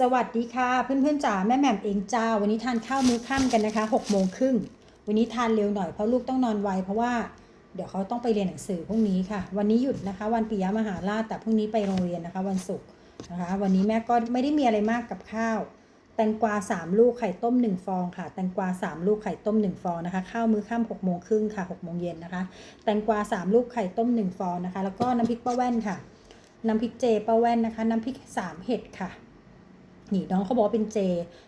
สวัสดีค่ะ เพื่อนๆจ๋าแม่แหม่มเองจ้า วันนี้ทานข้าวมื้อค่ำกันนะคะ6โมงครึ่งวันนี้ทานเร็วหน่อยเพราะลูกต้องนอนไวเพราะว่าเดี๋ยวเขาต้องไปเรียนหนังสือพรุ่งนี้ค่ะ วันนี้หยุดนะคะ วันปิยมหาราชแต่พรุ่งนี้ไปโรงเรียนนะคะ วันศุกร์นะคะ วันนี้แม่ก็ไม่ได้มีอะไรมากกับข้าว แตงกวา3ลูกไข่ต้ม 1 ฟองค่ะ แตงกวา3ลูกไข่ต้ม 1 ฟองนะคะ ข้าวมื้อค่ำ6โมงครึ่งค่ะ6โมงเย็นนะคะ แตงกวา3ลูกไข่ต้ม 1 ฟองนะคะ แล้วก็น้ำพริกป้าแว่นค่ะ น้ำพริกเจป้าแว่นนะคะ น้ำพริกสามเห็ดค่ะ นี่น้องเขาบอกว่าเป็นเจ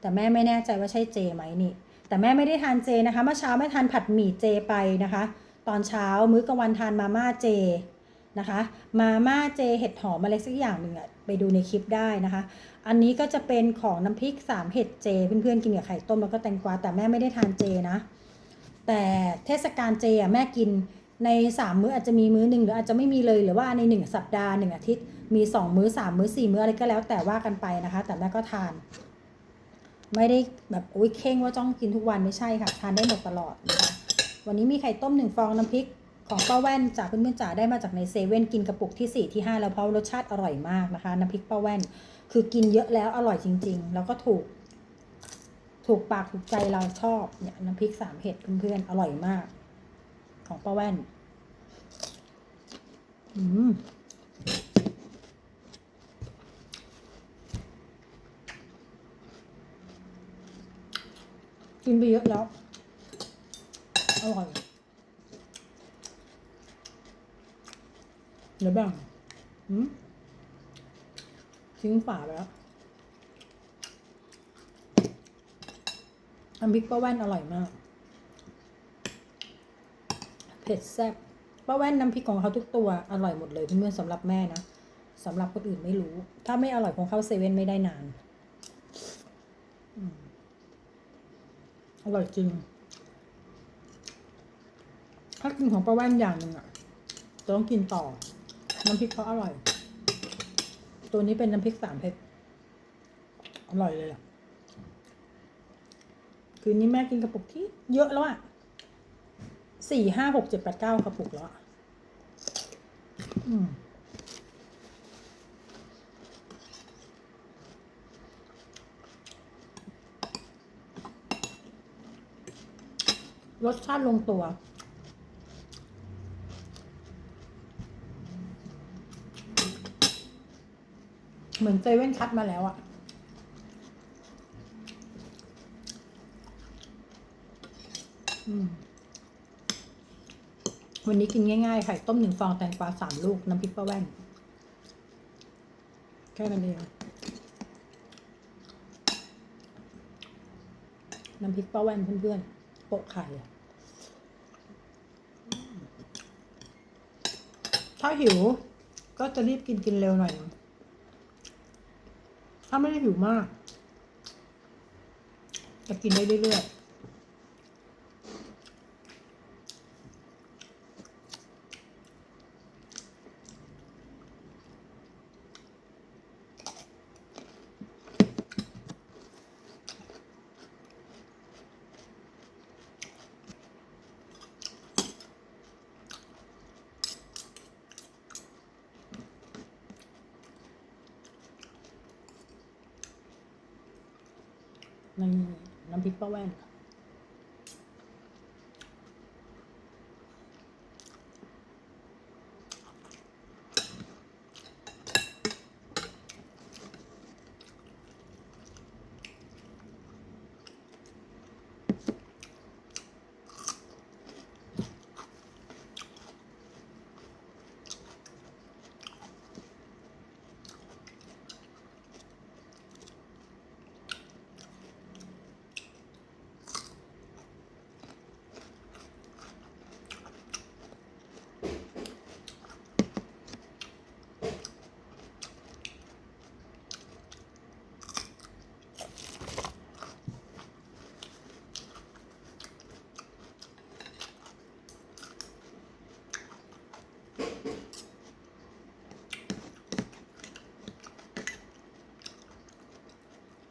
แต่แม่ไม่แน่ใจว่าใช่เจไหมนี่ แต่แม่ไม่ได้ทานเจนะคะเมื่อเช้าแม่ทานผัดหมี่เจไปนะคะ ตอนเช้ามื้อกลางวันทานมาม่าเจนะคะ มาม่าเจเห็ดหอมอะไรสักอย่างหนึ่งอะไปดูในคลิปได้นะคะ อันนี้ก็จะเป็นของน้ำพริกสามเห็ดเจ เพื่อนๆกินกับไข่ต้มแล้วก็แตงกวาแต่แม่ไม่ได้ทานเจนะ แต่เทศกาลเจอะแม่กิน ในสามมื้ออาจจะมีมื้อหนึ่งหรืออาจจะไม่มีเลยหรือว่าในหนึ่งสัปดาห์หนึ่งอาทิตย์ มีสองมื้อสามมื้อสี่มื้ออะไรก็แล้วแต่ว่ากันไปนะคะ แต่แม่ก็ทาน ไม่ได้แบบอุ้ยเข่งว่าจ้องกินทุกวันไม่ใช่ค่ะทานได้หมดตลอดนะคะวันนี้มีไข่ต้มหนึ่งฟองน้ำพริกของป้าแว่นจากเพื่อนๆจ๋าได้มาจากในเซเว่นกินกระปุกที่สี่ที่ห้าแล้วเพราะรสชาติอร่อยมากนะคะ น้ำพริกป้าแว่น คือกินเยอะแล้วอร่อยจริง ๆ แล้วก็ถูก ถูกปากถูกใจเราชอบเนี่ยน้ำพริกสามเห็ดเพื่อนๆอร่อยมาก ของป้าแว่น อืมกินไปเยอะแล้ว อร่อยเดี๋ยวแบ่งอืมทิ้งฝาไปแล้วน้ำพริกป้าแว่นอร่อยมาก ผ็ดแซ่บป้าแว่นน้ำพริกของเขาทุกตัวอร่อยหมดเลยเพื่อนๆสำหรับแม่นะสำหรับคนอื่นไม่รู้ ถ้าไม่อร่อยของเขาเซเว่นไม่ได้นานอร่อยจริง ถ้ากินของป้าแว่นอย่างหนึ่งอะจะต้องกินต่อ น้ำพริกเขาอร่อย ตัวนี้เป็นน้ำพริกสามเผ็ดอร่อยเลยอะคืนนี้แม่กินกระปุกที่เยอะแล้วอะ สี่ห้าหกเจ็ดแปดเก้ากระปุกแล้วอืมรสชาติลงตัว เหมือนเซเว่นคัดมาแล้วอะอืม วันนี้กินง่ายๆไข่ต้มหนึ่งฟองแตงกวาสามลูก น้ำพริกป้าแว่น แค่นั้นเองน้ำพริกป้าแว่นเพื่อนๆโปะไข่ถ้าหิว ก็จะรีบกินกินเร็วหน่อย ถ้าไม่ได้หิวมาก จะกินได้เรื่อยๆ ในน้ำพริกป้าแว่น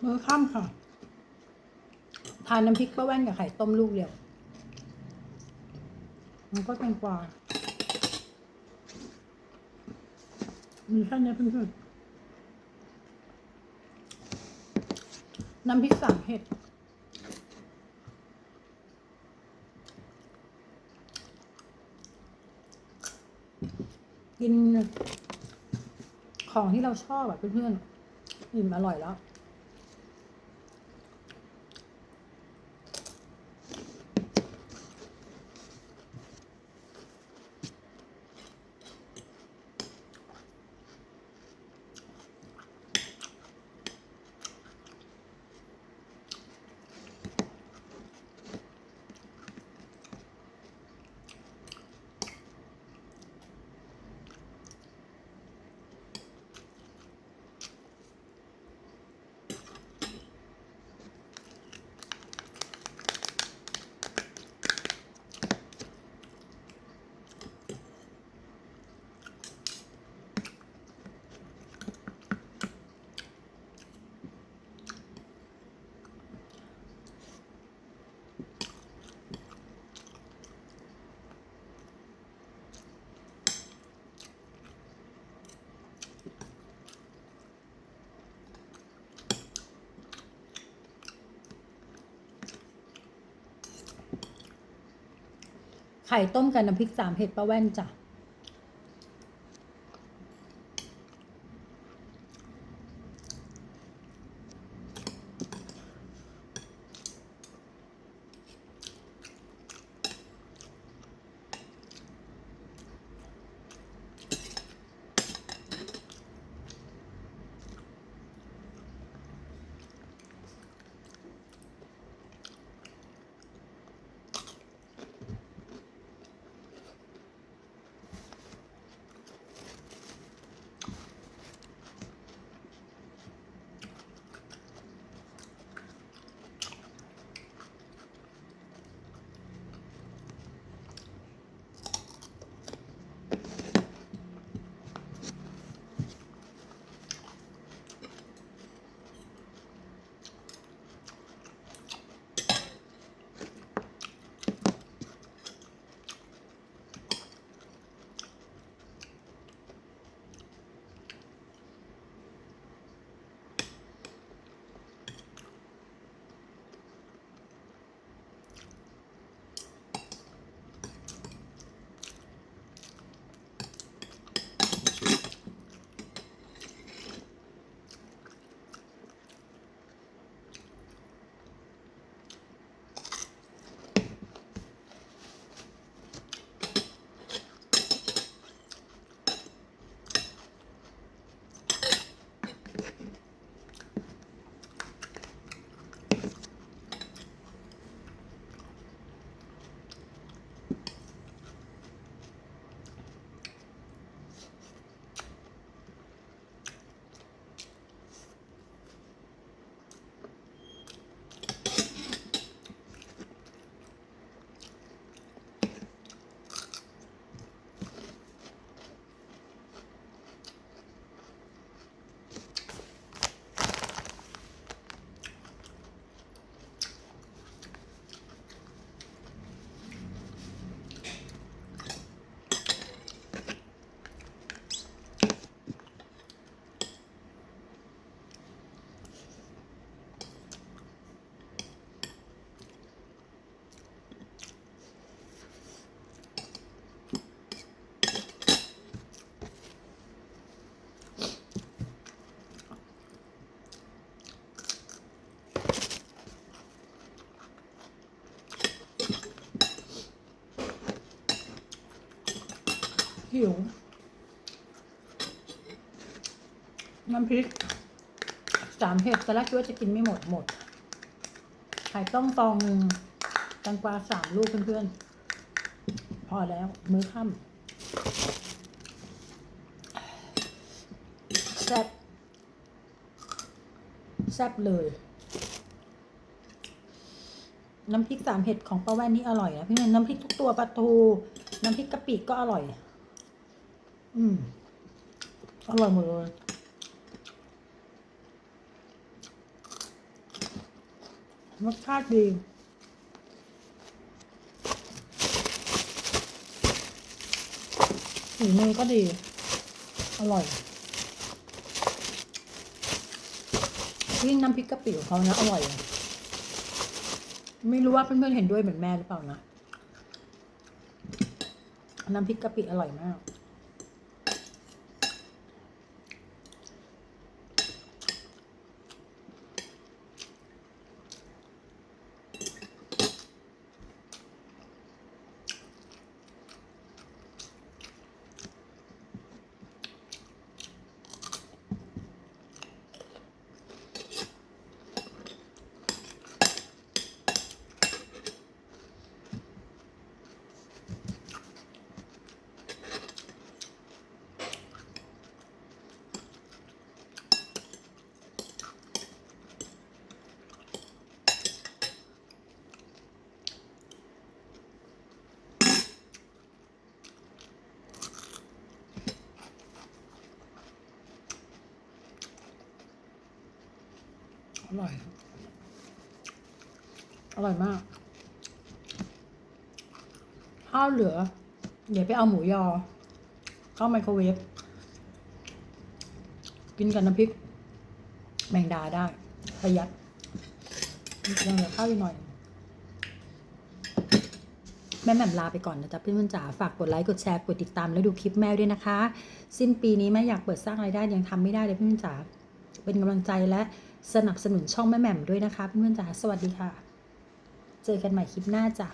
มื้อค่ำค่ะ ทานน้ำพริกป้าแว่นกับไข่ต้มลูกเดียว มันก็แตงกวามีแค่นี้เพื่อนๆน้ำพริกสามเห็ดกินของที่เราชอบแบบเพื่อนๆอิ่มอร่อยแล้ว ไข่ต้มกับน้ำพริกสามเผ็ดป้าแว่นจ้ะ หิว น้ำพริกสามเห็ดแต่แรกคิดว่าจะกินไม่หมดหมด ไข่ต้มฟองหนึ่งแตงกวาสามลูกเพื่อนๆ พอแล้ว มื้อค่ำแซ่บแซ่บเลย น้ำพริกสามเห็ดของป้าแว่นนี่อร่อยนะพี่แม่น้ำพริกทุกตัวปลาทู น้ำพริกกะปิก็อร่อย อืมอร่อยหมดเลยรสชาติดีสีมือก็ดี อร่อยยิ่งน้ำพริกกะปิของเขานะ อร่อย ไม่รู้ว่าเพื่อนๆเห็นด้วยเหมือนแม่หรือเปล่านะ น้ำพริกกะปิอร่อยมาก ร่อย อร่อยมาก ข้าวเหลือ เดี๋ยวไปเอาหมูยอ เข้าไมโครเวฟ กินกับน้ำพริก แมงดาได้ ประหยัดยังเหลือข้าวอีกหน่อย แม่แหม่มลาไปก่อนนะจ๊ะเพื่อนๆจ๋าฝากกดไลค์กดแชร์กดติดตามแล้วดูคลิปแม่ด้วยนะคะ สิ้นปีนี้แม่อยากเปิดสร้างรายได้ยังทำไม่ได้เลยเพื่อนๆจ๋าเป็นกำลังใจและ สนับสนุนช่องแม่แหม่มด้วยนะคะเพื่อนๆจ๋าสวัสดีค่ะ เจอกันใหม่คลิปหน้าจ้ะ